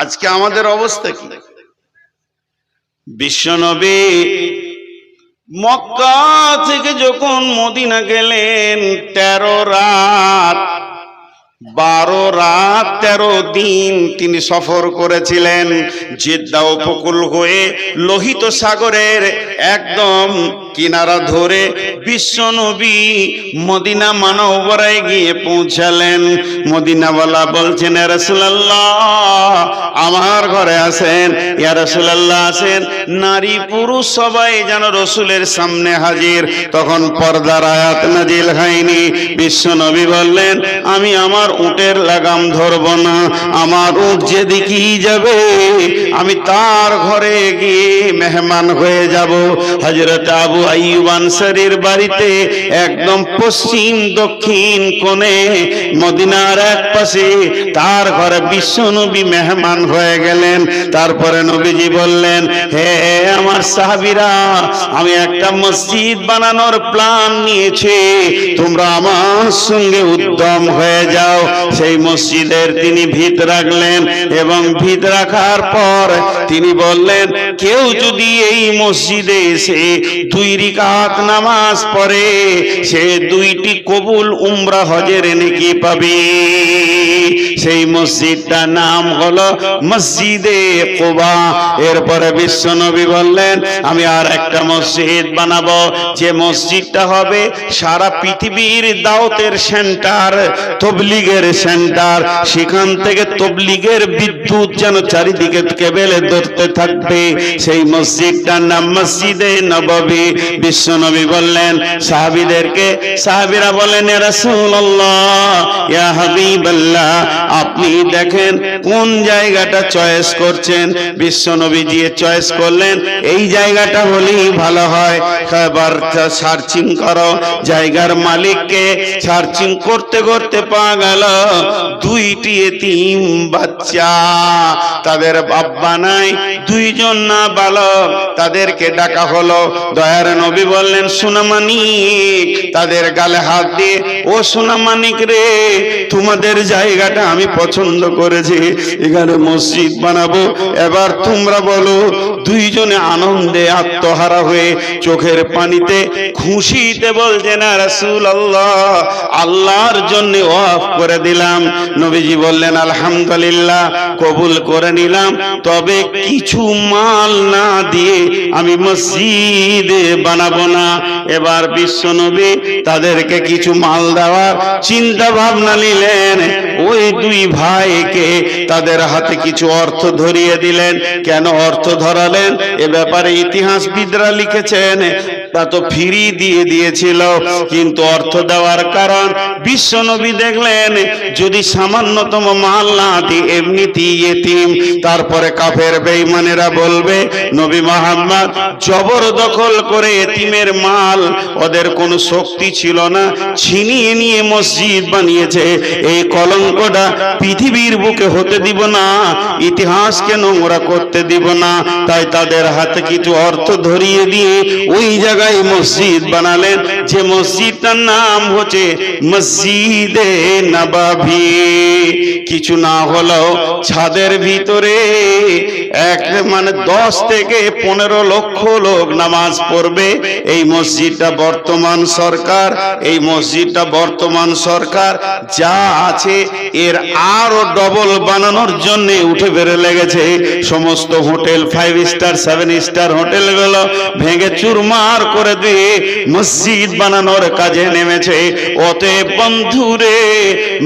আজকে আমাদের অবস্থা কি? বিশ্বনবী মক্কা থেকে যখন মদিনা গেলেন তেরো রাত বারো রাত, তেরো দিন তিনি সফর করেছিলেন জেদ্দা উপকূল হয়ে লোহিত সাগরের একদম কিনারা ধরে বিশ্বনবী মদিনা মানবরায় গিয়ে পৌঁছালেন। মদিনাওয়ালা বলছেন রসুল্লাহ আমার ঘরে আসেন। ইয়া রসুল্লাহ আসেন। নারী পুরুষ সবাই যেন রসুলের সামনে হাজির। তখন পর্দার আয়াত নাজিল হয়নি। বিশ্বনবী বললেন, আমি আমার উটের লাগাম ধরব না, আমার উট যেদিকেই যাবে, আমি তার ঘরে গিয়ে মেহমান হয়ে যাব। হজরত আবু আইয়ুব আনসারীর বাড়িতে একদম পশ্চিম দক্ষিণ কোণে মদিনার এক পাশে তার ঘরে বিশ্বনবী মেহমান হয়ে গেলেন। তারপরে নবীজি বললেন, হে আমার সাহাবিরা, আমি একটা মসজিদ বানানোর প্ল্যান নিয়েছি। তোমরা আমার সঙ্গে উদ্যম হয়ে যাও। সেই মসজিদের তিনি ভিত রাখলেন এবং ভিত রাখার পর তিনি বললেন, কেউ যদি এই মসজিদে এসে দুই রিকাত নামাজ পড়ে, সে দুইটি কবুল উমরা হজের নেকি পাবে। সেই মসজিদটার নাম হলো মসজিদে কোবা। এরপরে বিশ্বনবী বললেন, আমি আর একটা মসজিদ বানাবো। যে মসজিদটা হবে সারা পৃথিবীর দাওতের সেন্টার, তবলিগের সেন্টার। সেখান থেকে তবলিগের বিদ্যুৎ যেন চারিদিকে কেবেলে ধরতে থাকবে। সেই মসজিদটার নাম মসজিদে নববী। বিশ্বনবী বললেন, সাহাবিদেরকে, সাহাবিরা বলেন রাসূলুল্লাহ, ইয়া হাবিবাল্লাহ আপনি দেখেন কোন জায়গাটা চয়েস করছেন? বিশ্বনবী দিয়ে চয়েস করলেন, এই জায়গাটা হলেই ভালো হয়। এবার সার্চিং করো, জায়গার মালিককে সার্চিং করতে করতে পাওয়া গেল, দুইটি এতিম বাচ্চা। তাদের বাব্বা নাই, দুইজন না বালক তাদেরকে ডাকা হলো। দয়ার নবী বললেন সুনামানিক তাদের গালে হাত দিয়ে, ও সুনামানিক রে, তোমাদের জায়গাটা আমি পছন্দ করেছি, এখানে মসজিদ বানাবো। এবার তোমরা বলো, দুইজনে আনন্দে আত্মহারা হয়ে চোখের পানিতে খুশিতে বলছে, না রাসূল আল্লাহ আল্লাহর জন্য ওয়াফ করে দিলাম। নবীজি বললেন, আলহামদুলিল্লাহ, কবুল করে নিলাম। তবে কিছু মাল না দিয়ে আমি মসজিদে বানাবো না। এবার বিশ্ব নবী তাদেরকে কিছু মাল দেওয়ার চিন্তা ভাবনা নিলেন। ওই দুই ভাইকে তাদের হাতে কিছু অর্থ ধরিয়ে দিলেন। কেন অর্থ ধরালেন? এ ব্যাপারে ইতিহাসবিদরা লিখেছেন তা তো ফিরি দিয়ে দিয়েছিল। কিন্তু অর্থ দেওয়ার কারণ বিশ্বনবী দেখলেন, যদি সামান্যতম মাল না দিই এমনিতেই এতিম, তারপরে কাফের বেঈমানেরা বলবে, নবী মোহাম্মদ জবরদখল করে এতিমের মাল ওদের কোনো শক্তি ছিল না, ছিনিয়ে নিয়ে মসজিদ বানিয়েছে। এই কলঙ্কটা পৃথিবীর বুকে হতে দিব না, ইতিহাসকে নোংরা করতে দিব না। তাই তাদের হাতে কিছু অর্থ ধরিয়ে দিয়ে ওই জায়গায় মসজিদ বানালেন যে মসজিদটার নাম হচ্ছে মসজিদে নবাবি। কিছু না হলেও ছাদের ভিতরে এক মানে দশ থেকে পনেরো লক্ষ লোক নামাজ পড়বে। এই মসজিদটা বর্তমান সরকার, এই মসজিদটা বর্তমান সরকার। যা আছে, এর আরও ডবল বানানোর জন্য উঠে বেড়ে লেগেছে। সমস্ত hotel five star seven star হোটেলগুলো ভেঙে চুরমার করে দিয়ে মসজিদ বানানোর কাজে নেমেছে। অতএব বন্ধুরে,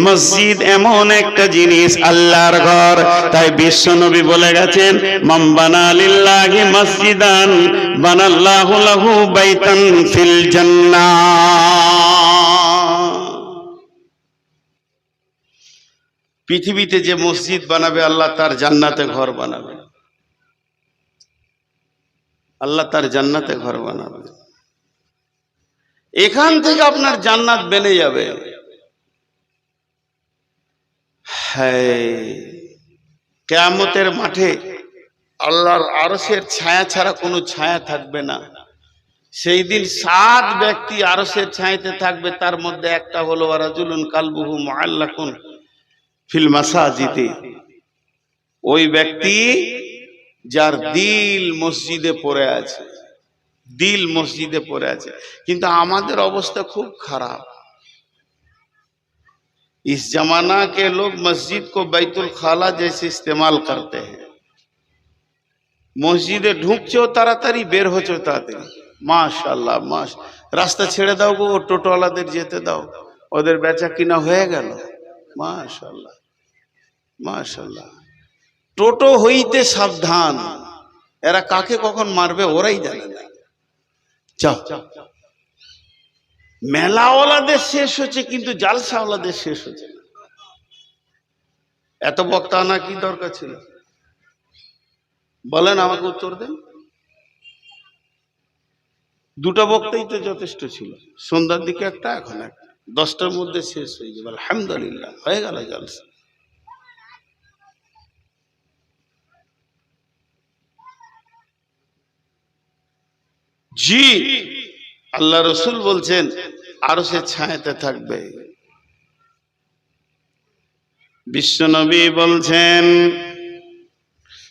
মসজিদ এমন একটা জিনিস, আল্লাহর ঘর। তাই বিশ্বনবী বলে গেছেন লিল্লাহি মসজিদান, বানাল্লাহু লাহু বাইতান ফিল জান্নাহ পৃথিবীতে যে মসজিদ বানাবে, আল্লাহ তার জান্নাতে ঘর বানাবে। আল্লাহ তার জান্নাতে ঘর বানাবে। এখান থেকে আপনার জান্নাত বেড়ে যাবে। কেয়ামতের মাঠে আল্লাহর আরসের ছায়া ছাড়া কোনো ছায়া থাকবে না সেই দিন সাত ব্যক্তি আরসের ছায়াতে থাকবে তার মধ্যে একটা হলো রাজুলুন কালবুহু মুআল্লাকুন ফিল মাসাজিদে ওই ব্যক্তি যার দিল মসজিদে পড়ে আছে দিল মসজিদে পড়ে আছে কিন্তু আমাদের অবস্থা খুব খারাপ इस जमाना के लोग मस्जिद को बैतुल खाला जैसे इस्तेमाल करते हैं মসজিদে ঢুকছো তাড়াতাড়ি বের হচ্ছো তাড়াতাড়ি মাশাল্লাহ মাস রাস্তা ছেড়ে দাও গো টোটোওয়ালাদের যেতে দাও। ওদের বেচা কিনা হয়ে গেল। মাশাল্লাহ মাশাল্লাহ টোটো হইতে সাবধান। এরা কাকে কখন মারবে ওরাই জানে না। যাও। মেলাওয়ালাদের শেষ হচ্ছে, কিন্তু জালসাওয়ালাদের শেষ হচ্ছে না। এত বক্তা আনা কি দরকার ছিল? বলেন, আমাকে উত্তর দেন। দুটো বক্তাই তো যথেষ্ট ছিল। সন্ধ্যার দিকে একটা, এখন একটা দশটার মধ্যে শেষ হয়ে যাবে আলহামদুলিল্লাহ, হয়ে গেল জলসা। জি, আল্লাহ রসুল বলছেন আরও সে ছায়াতে থাকবে। বিশ্বনবী বলছেন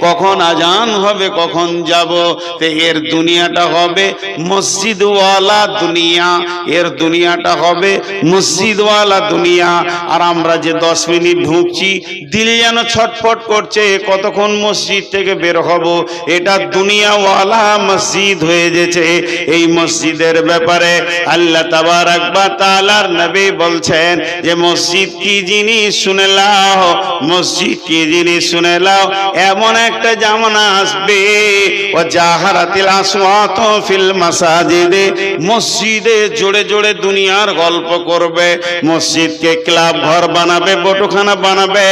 কখন আজান হবে, কখন যাব? তে এর দুনিয়াটা হবে মসজিদওয়ালা দুনিয়া। এর দুনিয়াটা হবে মসজিদওয়ালা দুনিয়া। আর আমরা যে দশ মিনিট ঢুকছি, দিল যেন ছটফট করছে, কতক্ষণ মসজিদ থেকে বের হব? এটা দুনিয়াওয়ালা মসজিদ হয়ে গেছে। এই মসজিদের ব্যাপারে আল্লাহ তাবার একবার তালার নবী বলছেন যে, মসজিদ কি জিনিস শুনে লাও? মসজিদ কি জিনিস শুনে লাও? এমন একটা জামানা আসবে। ও জাহারাতিল আসওয়াত ফিল মাসাজিদে। মসজিদে জোরে জোরে দুনিয়ার গল্প করবে। মসজিদকে ক্লাব ঘর বানাবে, বটখানা বানাবে।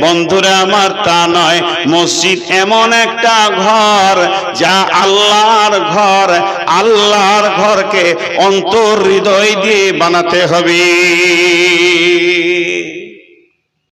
বন্ধুরা, আমার তা নয়। মসজিদ এমন একটা ঘর যা আল্লাহর ঘর, আল্লাহর ঘরকে অন্তর হৃদয় দিয়ে বানাতে হবে।